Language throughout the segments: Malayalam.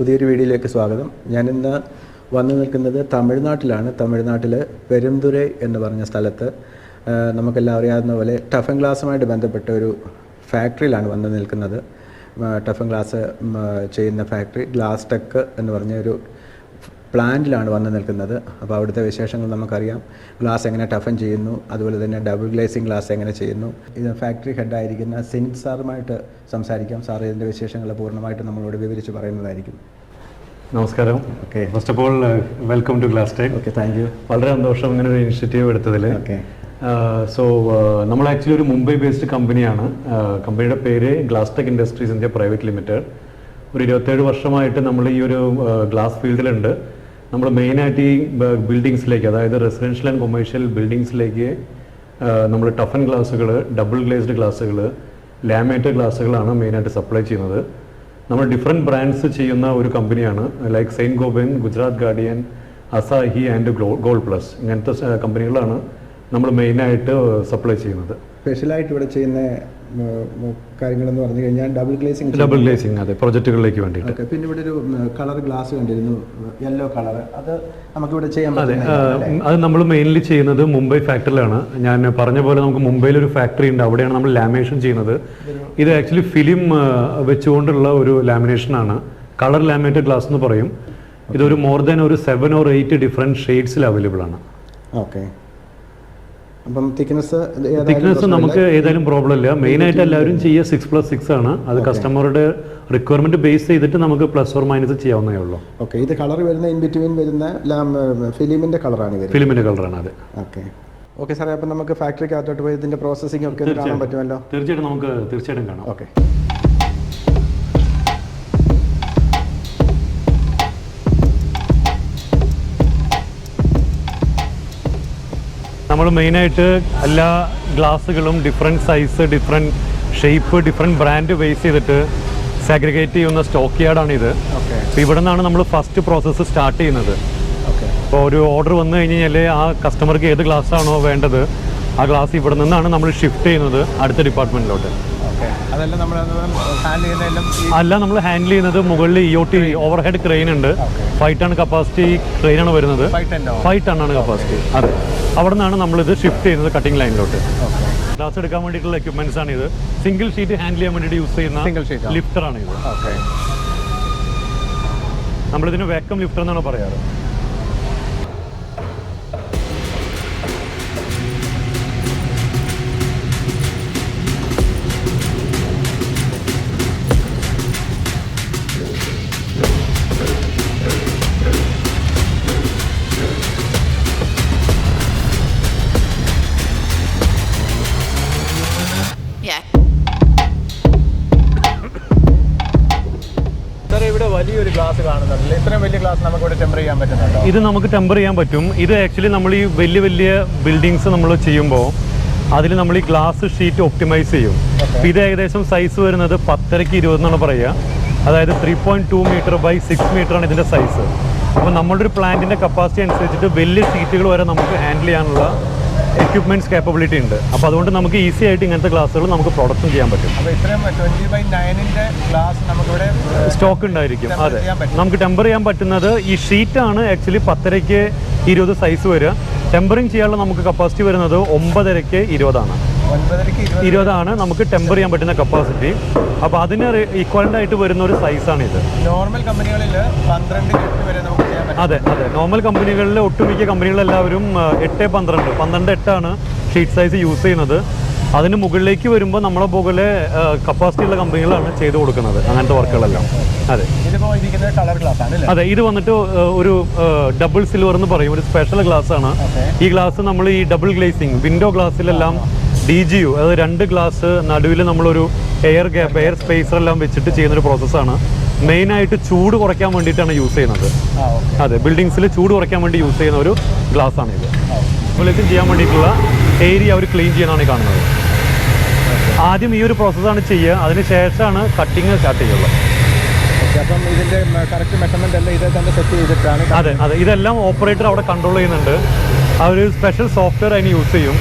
പുതിയൊരു വീഡിയോയിലേക്ക് സ്വാഗതം. ഞാനിന്ന് വന്നു നിൽക്കുന്നത് തമിഴ്നാട്ടിലാണ്. തമിഴ്നാട്ടിൽ പെരുന്തുരൈ എന്ന് പറഞ്ഞ സ്ഥലത്ത് നമുക്കെല്ലാം അറിയാവുന്ന പോലെ ടഫൻ ഗ്ലാസുമായിട്ട് ബന്ധപ്പെട്ട ഒരു ഫാക്ടറിയിലാണ് വന്നു നിൽക്കുന്നത്. ടഫൻ ഗ്ലാസ് ചെയ്യുന്ന ഫാക്ടറി ഗ്ലാസ് ടെക്ക് എന്ന് പറഞ്ഞ ഒരു പ്ലാന്റിലാണ് വന്ന് നിൽക്കുന്നത്. അപ്പോൾ അവിടുത്തെ വിശേഷങ്ങൾ നമുക്കറിയാം. ഗ്ലാസ് എങ്ങനെ ടഫൻ ചെയ്യുന്നു. അതുപോലെ തന്നെ ഡബിൾ ഗ്ലേസിംഗ് ഗ്ലാസ് എങ്ങനെ ചെയ്യുന്നു. ഇത് ഫാക്ടറി ഹെഡായിരിക്കുന്ന സിനിത് സാറുമായിട്ട് സംസാരിക്കാം. സാർ ഇതിന്റെ വിശേഷങ്ങൾ പൂർണമായിട്ട് നമ്മളോട് വിവരിച്ച് പറയുന്നതായിരിക്കും. നമസ്കാരം. Okay. First of all welcome to Glass Time okay thank you വളരെ സന്തോഷം ഇങ്ങനെ ഒരു ഇനിഷ്യേറ്റീവ് എടുത്തതിൽ ഓക്കെ. സോ നമ്മൾ ആക്ച്വലി ഒരു മുംബൈ ബേസ്ഡ് കമ്പനിയാണ് കമ്പനിയുടെ പേര് glass tech industries India private limited ഒരു ഇരുപത്തേഴ് വർഷമായിട്ട് നമ്മൾ ഈ ഒരു ഗ്ലാസ് ഫീൽഡിലുണ്ട് നമ്മൾ മെയിനായിട്ട് ഈ ബിൽഡിങ്സിലേക്ക് അതായത് റെസിഡൻഷ്യൽ ആൻഡ് കൊമേഴ്ഷ്യൽ ബിൽഡിങ്സിലേക്ക് നമ്മൾ ടഫൻ ഗ്ലാസുകൾ ഡബിൾ ഗ്ലേസ്ഡ് ഗ്ലാസുകൾ ലാമിനേറ്റഡ് ഗ്ലാസുകളാണ് മെയിനായിട്ട് സപ്ലൈ ചെയ്യുന്നത്. നമ്മൾ ഡിഫറെന്റ് ബ്രാൻഡ്സ് ചെയ്യുന്ന ഒരു കമ്പനിയാണ് like Saint Gobain Gujarat Guardian Asahi and Gold Plus ഇങ്ങനത്തെ കമ്പനികളാണ് നമ്മൾ മെയിനായിട്ട് സപ്ലൈ ചെയ്യുന്നത്. സ്പെഷ്യലായിട്ട് ഇവിടെ ചെയ്യുന്ന കാര്യങ്ങളെന്ന് പറഞ്ഞു കഴിഞ്ഞാൽ ഡബിൾ ഗ്ലേസിംഗ് ഡബിൾ ഗ്ലേസിംഗ് അതെ. പ്രോജക്റ്റുകളിലേക്ക് വേണ്ടിയിട്ട്. പിന്നെ ഇവിടെ ഒരു കളർ ഗ്ലാസ് കണ്ടിരുന്നു യെല്ലോ കളർ അത് നമുക്കിവിടെ ചെയ്യാൻ അതെ അത് നമ്മൾ മെയിൻലി ചെയ്യുന്നത് മുംബൈ ഫാക്ടറിയിലാണ് ഞാൻ പറഞ്ഞ പോലെ നമുക്ക് മുംബൈയിൽ ഒരു ഫാക്ടറി ഉണ്ട്. അവിടെയാണ് നമ്മൾ ലാമിനേഷൻ ചെയ്യുന്നത്. ഇത് ആക്ച്വലി ഫിലിം വെച്ചുകൊണ്ടുള്ള ഒരു ലാമിനേഷൻ ആണ്. കളർ ലാമിനേറ്റഡ് ഗ്ലാസ് എന്ന് പറയും. ഇതൊരു മോർ ദാൻ ഒരു സെവൻ ഓർ എയ്റ്റ് ഡിഫറെന്റ് ഷെയ്ഡ്സിൽ അവൈലബിൾ ആണ്. ഓക്കെ. അപ്പം തിക്നെസ് തിക്നെസ് നമുക്ക് ഏതായാലും പ്രോബ്ലം ഇല്ല. മെയിൻ ആയിട്ട് എല്ലാവരും ചെയ്യുക സിക്സ് പ്ലസ് സിക്സ് ആണ്. അത് കസ്റ്റമറുടെ റിക്വയർമെന്റ് ബേസ് ചെയ്തിട്ട് നമുക്ക് പ്ലസ് ഓർ മൈനസ് ചെയ്യാവുന്നേ ഉള്ളൂ. ഓക്കെ ഇത് കളർ വരുന്ന ഇൻ ബിറ്റ്വീൻ വരുന്ന ഫിലിമിന്റെ കളറാണ് ഫിലിമിന്റെ കളറാണ് അത്. ഓക്കെ ഓക്കെ സാറേ അപ്പം നമുക്ക് ഫാക്ടറിക്കകത്തോട്ട് പോയി ഇതിന്റെ പ്രോസസ്സിംഗ് ഒക്കെ കാണാൻ പറ്റുമല്ലോ? തീർച്ചയായിട്ടും നമുക്ക് തീർച്ചയായിട്ടും കാണാം. ഓക്കെ നമ്മൾ മെയിനായിട്ട് എല്ലാ ഗ്ലാസ്സുകളും different size different shape different brand base ചെയ്തിട്ട് സാഗ്രിഗേറ്റ് ചെയ്യുന്ന സ്റ്റോക്ക് യാർഡാണ് ഇത് ഓക്കെ അപ്പോൾ ഇവിടെ നിന്നാണ് നമ്മൾ ഫസ്റ്റ് പ്രോസസ്സ് സ്റ്റാർട്ട് ചെയ്യുന്നത്. ഓക്കെ അപ്പോൾ ഒരു ഓർഡർ വന്നു കഴിഞ്ഞ് കഴിഞ്ഞാൽ ആ കസ്റ്റമർക്ക് ഏത് ഗ്ലാസ്സാണോ ആണോ വേണ്ടത് ആ ഗ്ലാസ് ഇവിടെ നിന്നാണ് നമ്മൾ ഷിഫ്റ്റ് ചെയ്യുന്നത് അടുത്ത ഡിപ്പാർട്ട്മെന്റിലോട്ട് അല്ല നമ്മൾ ഹാൻഡിൽ ചെയ്യുന്നത് മുകളിൽ E O T overhead crane ഉണ്ട് ഫൈവ് ടൺ കപ്പാസിറ്റി ക്രെയിൻ ആണ് വരുന്നത്. ഫൈവ് ടൺ ആണ് കപ്പാസിറ്റി അതെ. അവിടെ നിന്നാണ് നമ്മൾ ഇത് ഷിഫ്റ്റ് ചെയ്യുന്നത് കട്ടിംഗ് ലൈനിലോട്ട് ഗ്ലാസ് എടുക്കാൻ വേണ്ടിയിട്ടുള്ള എക്യുപ്മെന്റ്സ് ആണ് ഇത്. സിംഗിൾ ഷീറ്റ് ഹാൻഡിൽ ചെയ്യാൻ വേണ്ടിയിട്ട് യൂസ് ചെയ്യുന്ന ലിഫ്റ്റർ ആണ് ഇത്. നമ്മളിതിന് വേക്കം ലിഫ്റ്റർ എന്നാണ് പറയാറ്. ഇത്രയും വലിയ നമുക്ക് ഇവിടെ ടെമ്പർ ചെയ്യാൻ പറ്റുന്നുണ്ടോ? ഇത് നമുക്ക് ടെമ്പർ ചെയ്യാൻ പറ്റും. ഇത് ആക്ച്വലി നമ്മൾ ഈ വലിയ വലിയ ബിൽഡിങ്സ് നമ്മൾ ചെയ്യുമ്പോൾ അതിൽ നമ്മൾ ഈ ഗ്ലാസ് ഷീറ്റ് ഒപ്റ്റിമൈസ് ചെയ്യും. ഇത് ഏകദേശം സൈസ് വരുന്നത് പത്തരക്ക് ഇരുപത് എന്നാണ് പറയുക. അതായത് three point two metre by six metre ആണ് ഇതിന്റെ സൈസ് അപ്പോൾ നമ്മളുടെ ഒരു പ്ലാന്റിന്റെ കപ്പാസിറ്റി അനുസരിച്ചിട്ട് വലിയ ഷീറ്റുകൾ വരെ നമുക്ക് ഹാൻഡിൽ ചെയ്യാനുള്ള എക്യുപ്മെന്റ്സ് കേപ്പബിലിറ്റി ഉണ്ട്. അപ്പോൾ അതുകൊണ്ട് നമുക്ക് ഈസി ആയിട്ട് ഇങ്ങനത്തെ ഗ്ലാസ്സുകൾ നമുക്ക് പ്രൊഡക്ഷൻ ചെയ്യാൻ പറ്റും. അപ്പോൾ ഇത്രയും ട്വന്റി ബൈ നയനിന്റെ ഗ്ലാസ് നമുക്കിവിടെ സ്റ്റോക്ക് ഉണ്ടായിരിക്കും. അതെ. നമുക്ക് ടെമ്പർ ചെയ്യാൻ പറ്റുന്നത് ഈ ഷീറ്റാണ് ആക്ച്വലി പത്തരയ്ക്ക് ഇരുപത് സൈസ് വരിക. ടെമ്പറിങ് ചെയ്യാനുള്ള നമുക്ക് കപ്പാസിറ്റി വരുന്നത് ഒമ്പതരയ്ക്ക് ഇരുപതാണ്. ഇരുപതാണ് നമുക്ക് ടെമ്പർ ചെയ്യാൻ പറ്റുന്ന കപ്പാസിറ്റി അപ്പോൾ അതിന് ഈക്വലന്റ് ആയിട്ട് വരുന്ന ഒരു സൈസാണ് ഇത്. നോർമൽ കമ്പനികളിൽ പന്ത്രണ്ട് വരെ നമുക്ക് അതെ അതെ. നോർമൽ കമ്പനികളിൽ ഒട്ടുമിക്ക കമ്പനികളെല്ലാവരും എട്ട് പന്ത്രണ്ട്. പന്ത്രണ്ട് എട്ടാണ് ഷീറ്റ് സൈസ് യൂസ് ചെയ്യുന്നത്. അതിന് മുകളിലേക്ക് വരുമ്പോൾ നമ്മളെ പോലെ കപ്പാസിറ്റി ഉള്ള കമ്പനികളാണ് ചെയ്തു കൊടുക്കുന്നത്. അങ്ങനത്തെ വർക്കുകളെല്ലാം അതെ. അതെ ഇത് വന്നിട്ട് ഒരു ഡബിൾ സിൽവർ എന്ന് പറയും. ഒരു സ്പെഷ്യൽ ഗ്ലാസ് ആണ്. ഈ ഗ്ലാസ് നമ്മൾ ഈ ഡബിൾ ഗ്ലേസിംഗ് വിൻഡോ ഗ്ലാസ്സിലെല്ലാം ഡി ജി യു അതായത് രണ്ട് ഗ്ലാസ് നടുവിൽ നമ്മളൊരു എയർ ഗ്യാപ്പ് എയർ സ്പേസർ എല്ലാം വെച്ചിട്ട് ചെയ്യുന്നൊരു പ്രോസസ്സാണ് മെയിനായിട്ട് ചൂട് കുറയ്ക്കാൻ വേണ്ടിയിട്ടാണ് യൂസ് ചെയ്യുന്നത്. അതെ ബിൽഡിങ്സിൽ ചൂട് കുറയ്ക്കാൻ വേണ്ടി യൂസ് ചെയ്യുന്ന ഒരു ഗ്ലാസ് ആണ് ഇത് മുകളിലേക്ക് ചെയ്യാൻ വേണ്ടിയിട്ടുള്ള ഏരിയ അവർ ക്ലീൻ ചെയ്യാനാണ് കാണുന്നത്. ആദ്യം ഈ ഒരു പ്രോസസ്സാണ് ചെയ്യുക. അതിന് ശേഷമാണ് കട്ടിങ് സ്റ്റാർട്ട് ചെയ്യുള്ളത് അതെ അതെ. ഇതെല്ലാം ഓപ്പറേറ്റർ അവിടെ കൺട്രോൾ ചെയ്യുന്നുണ്ട്. അവർ സ്പെഷ്യൽ സോഫ്റ്റ്വെയർ അതിന് യൂസ് ചെയ്യും.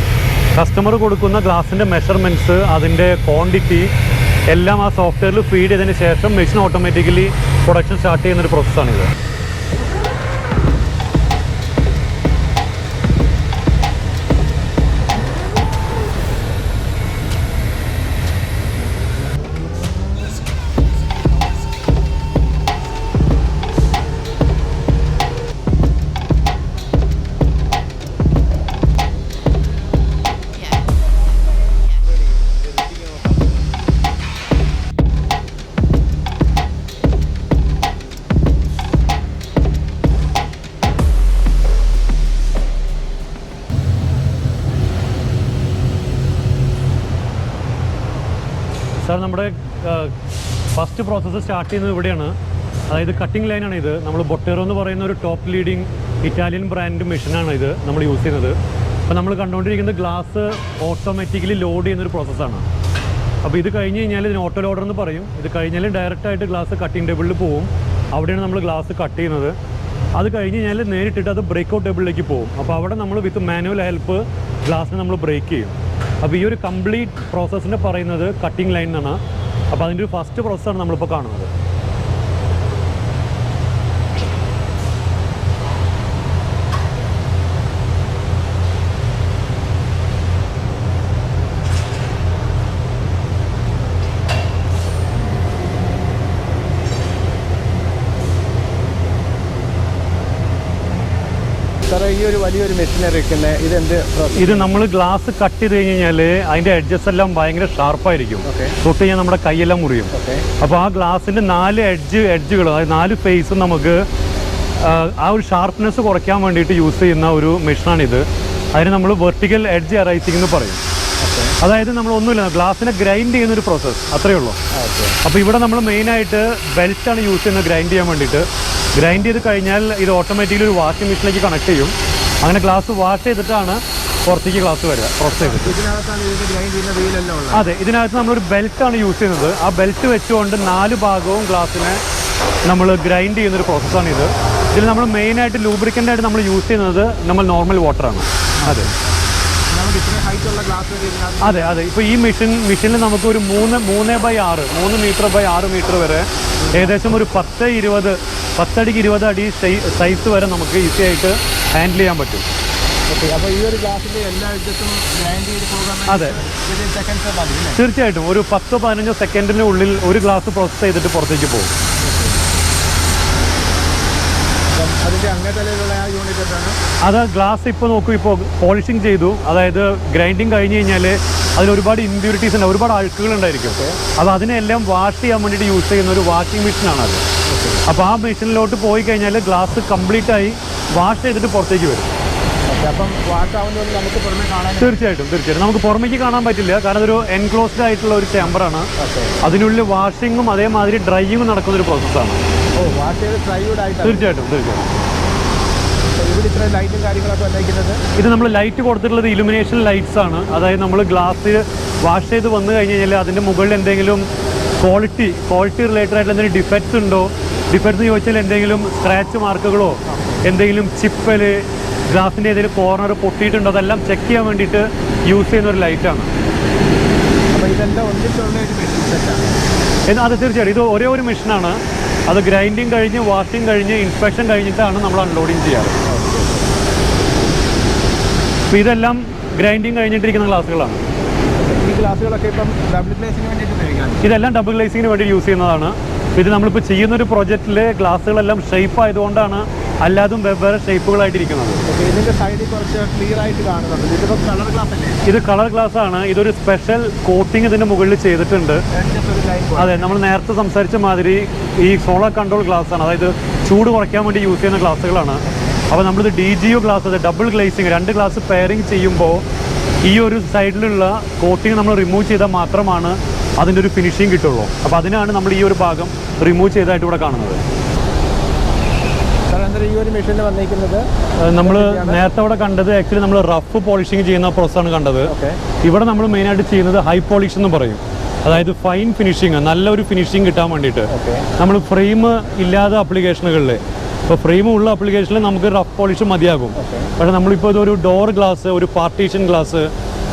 കസ്റ്റമർ കൊടുക്കുന്ന ഗ്ലാസിന്റെ മെഷർമെന്റ്സ് അതിന്റെ ക്വാണ്ടിറ്റി എല്ലാം ആ സോഫ്റ്റ്വെയറിൽ ഫീഡ് ചെയ്തതിന് ശേഷം മെഷീൻ ഓട്ടോമാറ്റിക്കലി പ്രൊഡക്ഷൻ സ്റ്റാർട്ട് ചെയ്യുന്ന ഒരു പ്രോസസ്സാണിത് സാർ നമ്മുടെ ഫസ്റ്റ് പ്രോസസ്സ് സ്റ്റാർട്ട് ചെയ്യുന്നത് ഇവിടെയാണ്. അതായത് കട്ടിംഗ് ലൈനാണ് ഇത്. നമ്മൾ ബൊട്ടേറോ എന്ന് പറയുന്ന ഒരു ടോപ്പ് ലീഡിംഗ് ഇറ്റാലിയൻ ബ്രാൻഡ് മെഷീനാണ് ഇത് നമ്മൾ യൂസ് ചെയ്യുന്നത്. അപ്പോൾ നമ്മൾ കണ്ടുകൊണ്ടിരിക്കുന്നത് ഗ്ലാസ് ഓട്ടോമാറ്റിക്കലി ലോഡ് ചെയ്യുന്ന ഒരു പ്രോസസ്സാണ് അപ്പോൾ ഇത് കഴിഞ്ഞ് കഴിഞ്ഞാൽ ഇതിന് ഓട്ടോ ലോഡർ എന്ന് പറയും. ഇത് കഴിഞ്ഞാൽ ഡയറക്റ്റായിട്ട് ഗ്ലാസ് കട്ടിംഗ് ടേബിളിൽ പോവും. അവിടെയാണ് നമ്മൾ ഗ്ലാസ് കട്ട് ചെയ്യുന്നത്. അത് കഴിഞ്ഞ് കഴിഞ്ഞാൽ നേരിട്ടിട്ട് അത് ബ്രേക്ക് ഔട്ട് ടേബിളിലേക്ക് പോകും അപ്പോൾ അവിടെ നമ്മൾ വിത്ത് മാനുവൽ ഹെൽപ്പ് ഗ്ലാസ്സിനെ നമ്മൾ ബ്രേക്ക് ചെയ്യും. അപ്പോൾ ഈ ഒരു കംപ്ലീറ്റ് പ്രോസസ്സിനെ പറയുന്നത് കട്ടിംഗ് ലൈൻ എന്നാണ്. അപ്പോൾ അതിന്റെ ഒരു ഫസ്റ്റ് പ്രോസസ്സാണ് നമ്മളിപ്പോൾ കാണുന്നത്. സാറേ ഈ ഒരു വലിയൊരു മെഷീനറി ഇതെന്ത് ഇത് നമ്മൾ ഗ്ലാസ് കട്ട് ചെയ്ത് കഴിഞ്ഞ് കഴിഞ്ഞാൽ അതിന്റെ എഡ്ജസ് എല്ലാം ഭയങ്കര ഷാർപ്പായിരിക്കും. തൊട്ട് കഴിഞ്ഞാൽ നമ്മുടെ കൈയെല്ലാം മുറിയും. അപ്പൊ അപ്പോൾ ആ ഗ്ലാസിന്റെ നാല് എഡ്ജ് എഡ്ജുകൾ അതായത് നാല് ഫേസും നമുക്ക് ആ, ഒരു ഷാർപ്നെസ് കുറയ്ക്കാൻ വേണ്ടിയിട്ട് യൂസ് ചെയ്യുന്ന ഒരു മെഷീനാണിത് അതിന് നമ്മൾ വെർട്ടിക്കൽ എഡ്ജ് അറൈസിംഗ് എന്ന് പറയും. അതായത് നമ്മൾ ഒന്നുമില്ല ഗ്ലാസിനെ ഗ്രൈൻഡ് ചെയ്യുന്ന ഒരു പ്രോസസ്സ് അത്രയേ ഉള്ളൂ. അപ്പോൾ ഇവിടെ നമ്മൾ മെയിനായിട്ട് ബെൽറ്റാണ് യൂസ് ചെയ്യുന്നത് ഗ്രൈൻഡ് ചെയ്യാൻ വേണ്ടിയിട്ട്. ഗ്രൈൻഡ് ചെയ്ത് കഴിഞ്ഞാൽ ഇത് ഓട്ടോമാറ്റിക്കലി ഒരു വാഷിംഗ് മെഷീനിലേക്ക് കണക്ട് ചെയ്യും. അങ്ങനെ ഗ്ലാസ് വാഷ് ചെയ്തിട്ടാണ് പുറത്തേക്ക് ഗ്ലാസ് വരിക ഉള്ളത്. അതെ ഇതിനകത്ത് നമ്മളൊരു ബെൽറ്റാണ് യൂസ് ചെയ്യുന്നത്. ആ ബെൽറ്റ് വെച്ചുകൊണ്ട് നാല് ഭാഗവും ഗ്ലാസ്സിനെ നമ്മൾ ഗ്രൈൻഡ് ചെയ്യുന്നൊരു പ്രോസസ്സാണ് ഇത്. ഇതിൽ നമ്മൾ മെയിനായിട്ട് ലൂബ്രിക്കന്റായിട്ട് നമ്മൾ യൂസ് ചെയ്യുന്നത് നമ്മൾ നോർമൽ വാട്ടറാണ് അതെ നമുക്ക് ഇത്രയും ഹൈറ്റ് ഉള്ള ഗ്ലാസ് ഇതിനകത്ത് അതെ അതെ. ഇപ്പോൾ ഈ മെഷീൻ മെഷീനിൽ നമുക്ക് ഒരു മൂന്ന് മൂന്ന് ബൈ ആറ് മൂന്ന് മീറ്റർ ബൈ ആറ് മീറ്റർ വരെ ഏകദേശം ഒരു പത്ത് ഇരുപത് പത്തടിക്ക് ഇരുപത് അടി സൈസ് വരെ നമുക്ക് ഈസി ആയിട്ട് ഹാൻഡിൽ ചെയ്യാൻ പറ്റും. അതെ. തീർച്ചയായിട്ടും. ഒരു പത്തോ പതിനഞ്ചോ സെക്കൻഡിന് ഉള്ളിൽ ഒരു ഗ്ലാസ് പ്രോസസ്സ് ചെയ്തിട്ട് പുറത്തേക്ക് പോകും. ആ യൂണിറ്റ് എന്താണ്? അത് ഗ്ലാസ് ഇപ്പോൾ നോക്കൂ ഇപ്പോൾ പോളിഷിങ് ചെയ്തു. അതായത് ഗ്രൈൻഡിങ് കഴിഞ്ഞ് കഴിഞ്ഞാൽ അതിൽ ഒരുപാട് ഇമ്പ്യൂരിറ്റീസ് ഉണ്ട് ഒരുപാട് അഴുക്കുകൾ ഉണ്ടായിരിക്കും. അപ്പോൾ അതിനെല്ലാം വാഷ് ചെയ്യാൻ വേണ്ടിയിട്ട് യൂസ് ചെയ്യുന്ന ഒരു വാഷിംഗ് മെഷീനാണ് അത് അപ്പോൾ ആ മെഷീനിലോട്ട് പോയി കഴിഞ്ഞാൽ ഗ്ലാസ് കംപ്ലീറ്റ് ആയി വാഷ് ചെയ്തിട്ട് പുറത്തേക്ക് വരും. തീർച്ചയായിട്ടും തീർച്ചയായിട്ടും. നമുക്ക് പുറമേക്ക് കാണാൻ പറ്റില്ല കാരണം ഒരു എൻക്ലോസ്ഡ് ആയിട്ടുള്ള ഒരു ചേമ്പറാണ് അതിനുള്ളിൽ വാഷിങ്ങും അതേമാതിരി ഡ്രൈയിങ്ങും നടക്കുന്ന ഒരു പ്രോസസ്സാണ് തീർച്ചയായിട്ടും തീർച്ചയായിട്ടും. ഇത് നമ്മൾ ലൈറ്റ് കൊടുത്തിട്ടുള്ളത് ഇലുമിനേഷൻ ലൈറ്റ്സ് ആണ്. അതായത് നമ്മൾ ഗ്ലാസ് വാഷ് ചെയ്ത് വന്നു കഴിഞ്ഞ് കഴിഞ്ഞാൽ അതിന്റെ മുകളിൽ എന്തെങ്കിലും ക്വാളിറ്റി ക്വാളിറ്റി റിലേറ്റഡ് ആയിട്ടുള്ള എന്തെങ്കിലും ഡിഫക്ട്സ് ഉണ്ടോ? ഡിഫക്ട്സ് ചോദിച്ചാൽ എന്തെങ്കിലും സ്ക്രാച്ച് മാർക്കുകളോ എന്തെങ്കിലും ചിപ്പൽ ഗ്ലാസിന്റെ ഏതെങ്കിലും കോർണർ പൊട്ടിയിട്ടുണ്ടോ? അതെല്ലാം ചെക്ക് ചെയ്യാൻ വേണ്ടിയിട്ട് യൂസ് ചെയ്യുന്ന ഒരു ലൈറ്റാണ് അത് തീർച്ചയായിട്ടും. ഇത് ഒരേ ഒരു മെഷീനാണ് അത് ഗ്രൈൻഡിങ് കഴിഞ്ഞ് വാഷിംഗ് കഴിഞ്ഞ് ഇൻസ്പെക്ഷൻ കഴിഞ്ഞിട്ടാണ് നമ്മൾ അൺലോഡിങ് ചെയ്യാറ്. അപ്പോൾ ഇതെല്ലാം ഗ്രൈൻഡിങ് കഴിഞ്ഞിട്ടിരിക്കുന്ന ഗ്ലാസ്സുകളാണ്. ഈ ഗ്ലാസ്സുകളൊക്കെ ഇപ്പം ഡബിൾ ഗ്ലേസിന് വേണ്ടിയിട്ട് ഉപയോഗിക്കാൻ ഇതെല്ലാം ഡബിൾ ഗ്ലേസിങ്ങിന് വേണ്ടി യൂസ് ചെയ്യുന്നതാണ്. ഇത് നമ്മളിപ്പോൾ ചെയ്യുന്ന ഒരു പ്രൊജക്റ്റിൽ ഗ്ലാസ്സുകളെല്ലാം ഷേപ്പ് ആയതുകൊണ്ടാണ് അല്ലാതും വെവ്വേറെ ഷേപ്പുകളായിട്ടിരിക്കുന്നത്. ഇതിന്റെ സൈഡിൽ കുറച്ച് ക്ലിയർ ആയിട്ട് കാണുന്നുണ്ട്. ഇതിപ്പോൾ കളർ ഗ്ലാസ് അല്ലേ? ഇത് കളർ ഗ്ലാസ് ആണ്. ഇതൊരു സ്പെഷ്യൽ കോട്ടിംഗ് ഇതിന്റെ മുകളിൽ ചെയ്തിട്ടുണ്ട്. അതെ നമ്മൾ നേരത്തെ സംസാരിച്ച മാതിരി ഈ സോളാർ കൺട്രോൾ ഗ്ലാസ് ആണ്. അതായത് ചൂട് കുറയ്ക്കാൻ വേണ്ടി യൂസ് ചെയ്യുന്ന ഗ്ലാസ്സുകളാണ്. അപ്പോൾ നമ്മളിത് ഡി ജി ഒ ഗ്ലാസ് അത് ഡബിൾ ഗ്ലേസിങ് രണ്ട് ഗ്ലാസ് പെയറിങ് ചെയ്യുമ്പോൾ ഈ ഒരു സൈഡിലുള്ള കോട്ടിങ് നമ്മൾ റിമൂവ് ചെയ്താൽ മാത്രമാണ് അതിന്റെ ഒരു ഫിനിഷിങ് കിട്ടുള്ളൂ. അപ്പോൾ അതിനാണ് നമ്മൾ ഈ ഒരു ഭാഗം റിമൂവ് ചെയ്തതായിട്ട് ഇവിടെ കാണുന്നത്. ഈ ഒരു മെഷീനിൽ വന്നിരിക്കുന്നത് നമ്മൾ നേരത്തെ അവിടെ കണ്ടത് ആക്ച്വലി നമ്മൾ റഫ് പോളിഷിങ് ചെയ്യുന്ന പ്രോസസ്സാണ് കണ്ടത്. ഇവിടെ നമ്മൾ മെയിനായിട്ട് ചെയ്യുന്നത് ഹൈ പോളിഷ് എന്ന് പറയും. അതായത് ഫൈൻ ഫിനിഷിങ് നല്ലൊരു ഫിനിഷിങ് കിട്ടാൻ വേണ്ടിയിട്ട്. നമ്മൾ ഫ്രെയിം ഇല്ലാത്ത ആപ്ലിക്കേഷനുകളിൽ ഇപ്പോൾ ഫ്രെയിം ഉള്ള ആപ്ലിക്കേഷനിൽ നമുക്ക് റഫ് പോളിഷ് മതിയാകും. പക്ഷെ പക്ഷേ നമ്മളിപ്പോൾ ഇതൊരു ഡോർ ഗ്ലാസ് ഒരു പാർട്ടീഷൻ ഗ്ലാസ്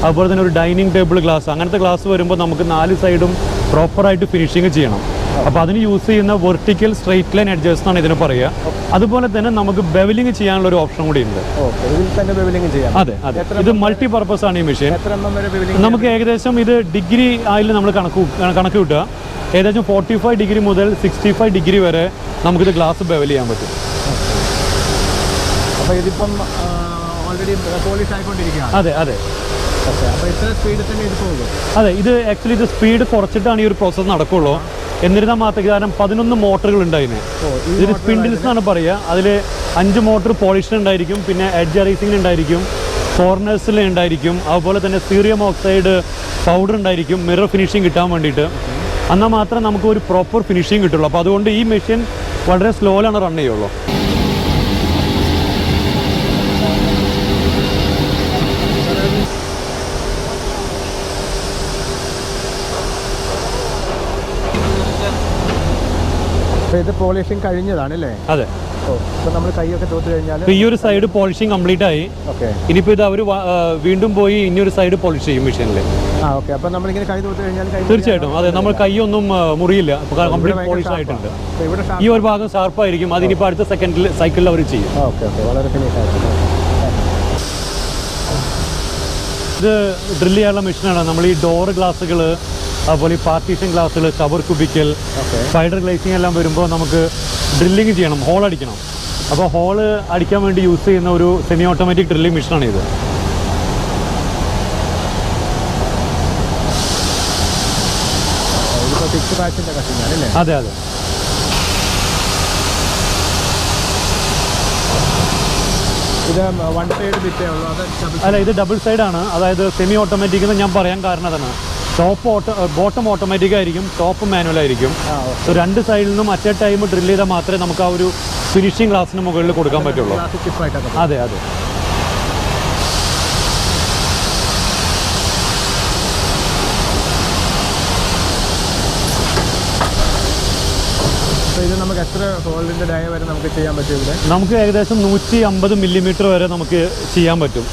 അതുപോലെ തന്നെ ഒരു ഡൈനിങ് ടേബിൾ ഗ്ലാസ് അങ്ങനത്തെ ഗ്ലാസ് വരുമ്പോൾ നമുക്ക് നാല് സൈഡും പ്രോപ്പറായിട്ട് ഫിനിഷിങ് ചെയ്യണം. അപ്പോൾ അതിന് യൂസ് ചെയ്യുന്ന വെർട്ടിക്കൽ സ്ട്രൈറ്റ് ലൈൻ അഡ്ജസ്റ്റ് ആണ് ഇതിന് പറയുക. അതുപോലെ തന്നെ നമുക്ക് ബെവലിംഗ് ചെയ്യാനുള്ള ഒരു ഓപ്ഷൻ കൂടി ഉണ്ട്. അതെ അതെ. ഇത് മൾട്ടി പർപ്പസ് ആണ് ഈ മെഷീൻ നമുക്ക് ഏകദേശം ഇത് ഡിഗ്രി ആയിൽ നമ്മൾ കണക്ക് കണക്ക് കിട്ടുക. ഏകദേശം ഫോർട്ടി ഫൈവ് ഡിഗ്രി മുതൽ സിക്സ്റ്റി ഫൈവ് ഡിഗ്രി വരെ നമുക്കിത് ഗ്ലാസ് ബെവൽ ചെയ്യാൻ പറ്റും. അപ്പോൾ ഇതിപ്പം ഓൾറെഡി പോളിഷ് ആയിക്കൊണ്ടിരിക്കുകയാണ്. അതെ അതെ. അതെ ഇത് ആക്ച്വലി ഇത് സ്പീഡ് കുറച്ചിട്ടാണ് ഈ ഒരു പ്രോസസ്സ് നടക്കുള്ളൂ. എന്നിരുന്നാൽ മാത്രം കാരണം പതിനൊന്ന് മോട്ടറുകൾ ഉണ്ടായിരുന്നു ഇതിൽ സ്പിൻഡിൽസ് എന്നാണ് പറയുക അതിൽ അഞ്ച് മോട്ടർ പോളിഷൻ ഉണ്ടായിരിക്കും പിന്നെ എഡ്ജ് അറേസിംഗ് ഉണ്ടായിരിക്കും കോർണേഴ്സിൽ ഉണ്ടായിരിക്കും അതുപോലെ തന്നെ സീറിയം ഓക്സൈഡ് പൗഡർ ഉണ്ടായിരിക്കും മിറർ ഫിനിഷിംഗ് കിട്ടാൻ വേണ്ടിയിട്ട്. എന്നാൽ മാത്രം നമുക്ക് ഒരു പ്രോപ്പർ ഫിനിഷിംഗ് കിട്ടുള്ളൂ. അപ്പോൾ അതുകൊണ്ട് ഈ മെഷീൻ വളരെ സ്ലോയിലാണ് റൺ ചെയ്യുള്ളൂ. അപ്പോൾ ഇത് പോളിഷിങ് കഴിഞ്ഞതാണ് അല്ലേ അതെ നമ്മൾ കൈയൊക്കെ തൂത്ത് കഴിഞ്ഞാൽ ഈ ഒരു സൈഡ് പോളിഷിങ് കംപ്ലീറ്റ് ആയി. ഓക്കെ. ഇനിയിപ്പോൾ ഇത് അവർ വീണ്ടും പോയി ഇനിയൊരു സൈഡ് പോളിഷ് ചെയ്യും മെഷീനിൽ ആ ഓക്കെ. അപ്പോൾ നമ്മളിങ്ങനെ കൈ തൂത്ത് കഴിഞ്ഞാൽ തീർച്ചയായിട്ടും. അതെ നമ്മൾ കൈയൊന്നും മുറിയില്ല. കംപ്ലീറ്റ് പോളിഷ് ആയിട്ടുണ്ട്. ഈ ഒരു ഭാഗം ഷാർപ്പായിരിക്കും അതിനിപ്പോ അടുത്ത സെക്കൻഡിൽ സൈക്കിളിൽ അവർ ചെയ്യും. Okay okay. വളരെ ഫിനിഷ് ആയിട്ടുണ്ട്. ഇത് ഡ്രില്ല് ചെയ്യാനുള്ള മെഷീനാണ് നമ്മൾ ഈ ഡോർ ഗ്ലാസ്സുകൾ അതുപോലെ ഈ പാർട്ടീഷൻ ഗ്ലാസ്സുകൾ ഷവർ കുബിക്കൽ സൈഡർ സ്പൈഡർ ഗ്ലേസിംഗ് എല്ലാം വരുമ്പോൾ നമുക്ക് ഡ്രില്ലിങ് ചെയ്യണം ഹോൾ അടിക്കണം. അപ്പോൾ ഹോൾ അടിക്കാൻ വേണ്ടി യൂസ് ചെയ്യുന്ന ഒരു സെമി ഓട്ടോമാറ്റിക് ഡ്രില്ലിംഗ് മെഷീനാണ് ഇത് അതെ അതെ അല്ല ഇത് ഡബിൾ സൈഡ് ആണ്. അതായത് സെമി ഓട്ടോമാറ്റിക് എന്ന് ഞാൻ പറയാൻ കാരണം അതാണ്. ടോപ്പ് ഓട്ടോ ബോട്ടം ഓട്ടോമാറ്റിക് ആയിരിക്കും ടോപ്പ് മാനുവൽ ആയിരിക്കും. സോ രണ്ട് സൈഡിൽ നിന്നും അറ്റ് എ ടൈം ഡ്രിൽ ചെയ്താൽ മാത്രമേ നമുക്ക് ആ ഒരു ഫിനിഷിംഗ് ഗ്ലാസിന് മുകളിൽ കൊടുക്കാൻ പറ്റുള്ളൂ. അതെ അതെ. ഇത് നമുക്ക് എത്ര ഹോൾഡിന്റെ ഡയ വരെ നമുക്ക് ചെയ്യാൻ പറ്റും നമുക്ക് ഏകദേശം നൂറ്റി അമ്പത് മില്ലിമീറ്റർ വരെ നമുക്ക് ചെയ്യാൻ പറ്റും.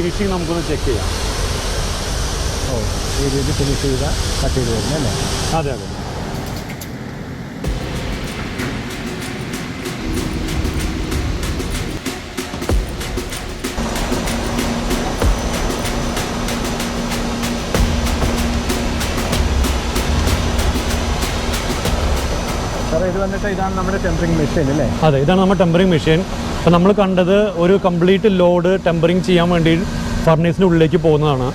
ഫിനിഷിംഗ് നമുക്കൊന്ന് ചെക്ക് ചെയ്യാം. ഓ ഈ രീതി ഫിനിഷ് ചെയ്ത കട്ട് ചെയ്ത് വരുന്നത് അല്ലേ? അതെ അതെ. സാറേ ഇത് വന്നിട്ട് ഇതാണ് നമ്മുടെ ടെമ്പറിംഗ് മെഷീൻ അല്ലേ? അതെ ഇതാണ് നമ്മുടെ ടെമ്പറിംഗ് മെഷീൻ അപ്പോൾ നമ്മൾ കണ്ടത് ഒരു കംപ്ലീറ്റ് ലോഡ് ടെമ്പറിങ് ചെയ്യാൻ വേണ്ടി ഫർണീസിന്റെ ഉള്ളിലേക്ക് പോകുന്നതാണ്.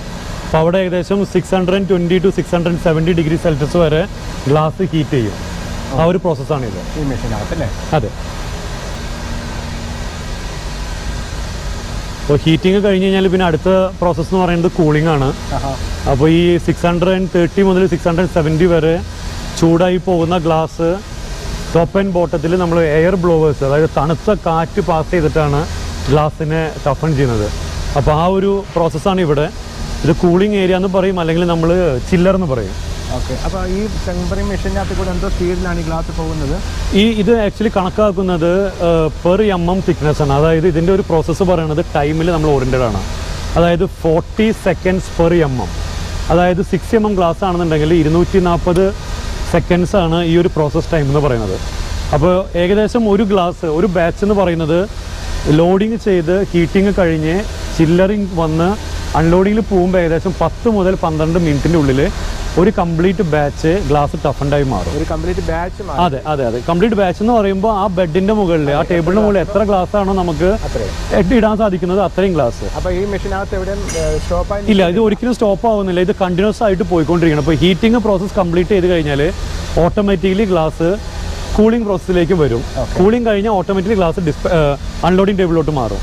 അപ്പോൾ അവിടെ ഏകദേശം six hundred and twenty to six hundred seventy degree celsius വരെ ഗ്ലാസ് ഹീറ്റ് ചെയ്യും. ആ ഒരു പ്രോസസ്സാണ് ഇത് ഈ അതെ. അപ്പോൾ ഹീറ്റിംഗ് കഴിഞ്ഞ് കഴിഞ്ഞാൽ പിന്നെ അടുത്ത പ്രോസസ്സ് എന്ന് പറയുന്നത് കൂളിംഗ് ആണ്. അപ്പോൾ ഈ സിക്സ് ഹൺഡ്രഡ് ആൻഡ് തേർട്ടി മുതൽ സിക്സ് ഹൺഡ്രഡ് സെവന്റി വരെ ചൂടായി പോകുന്ന ഗ്ലാസ് ടോപ്പ് ആൻഡ് ബോട്ടത്തിൽ നമ്മൾ എയർ ബ്ലോവേഴ്സ് അതായത് തണുത്ത കാറ്റ് പാസ് ചെയ്തിട്ടാണ് ഗ്ലാസ്സിനെ ടഫൺ ചെയ്യുന്നത്. അപ്പോൾ ആ ഒരു പ്രോസസ്സാണ് ഇവിടെ. ഇത് കൂളിംഗ് ഏരിയ എന്ന് പറയും അല്ലെങ്കിൽ നമ്മൾ ചില്ലർ എന്ന് പറയും. ഓക്കെ. അപ്പോൾ ഈ ടെമ്പറിംഗ് മെഷീനകത്ത് കൂടെ എന്തോ സ്പീഡിലാണ് ഈ ഗ്ലാസ് പോകുന്നത്? ഈ ഇത് ആക്ച്വലി കണക്കാക്കുന്നത് പെർ എം എം തിക്നെസ് ആണ്. അതായത് ഇതിന്റെ ഒരു പ്രോസസ്സ് പറയുന്നത് ടൈമിൽ നമ്മൾ ഓറിയന്റഡ് ആണ്. അതായത് forty seconds per M M. അതായത് സിക്സ് എം എം ഗ്ലാസ് ആണെന്നുണ്ടെങ്കിൽ ഇരുന്നൂറ്റി നാൽപ്പത് സെക്കൻഡ്സ് ആണ് ഈ ഒരു പ്രോസസ് ടൈം എന്ന് പറയുന്നത്. അപ്പോൾ ഏകദേശം ഒരു ഗ്ലാസ് ഒരു ബാച്ച് എന്ന് പറയുന്നത് ലോഡിങ് ചെയ്ത് ഹീറ്റിംഗ് കഴിഞ്ഞ് ചില്ലറിങ് വന്ന് അൺലോഡിങ്ങിൽ പോകുമ്പോൾ ഏകദേശം പത്ത് മുതൽ പന്ത്രണ്ട് മിനിറ്റിന്റെ ഉള്ളിൽ ഒരു കംപ്ലീറ്റ് ബാച്ച് ഗ്ലാസ് ടഫൻഡായി മാറും. ഒരു കംപ്ലീറ്റ് ബാച്ച് അതെ അതെ അതെ. കംപ്ലീറ്റ് ബാച്ച് എന്ന് പറയുമ്പോൾ ആ ബെഡിന്റെ മുകളിൽ ആ ടേബിളിന് മുകളിൽ എത്ര ഗ്ലാസ് ആണോ നമുക്ക് ഇടാൻ സാധിക്കുന്നത് അത്രയും ഗ്ലാസ് അപ്പോൾ ഈ മെഷീനകത്ത് എവിടെയും സ്റ്റോപ്പായി ഇല്ല ഇത് ഒരിക്കലും സ്റ്റോപ്പ് ആവുന്നില്ല. ഇത് കണ്ടിന്യൂസ് ആയിട്ട് പോയിക്കൊണ്ടിരിക്കണം. അപ്പോൾ ഹീറ്റിംഗ് പ്രോസസ് കംപ്ലീറ്റ് ചെയ്ത് കഴിഞ്ഞാൽ ഓട്ടോമാറ്റിക്കലി ഗ്ലാസ് കൂളിംഗ് പ്രോസസ്സിലേക്ക് വരും. കൂളിംഗ് കഴിഞ്ഞാൽ ഓട്ടോമാറ്റിക്കലി ഗ്ലാസ് ഡിസ്പ്ലേ അൺലോഡിംഗ് ടേബിളിലോട്ട് മാറും.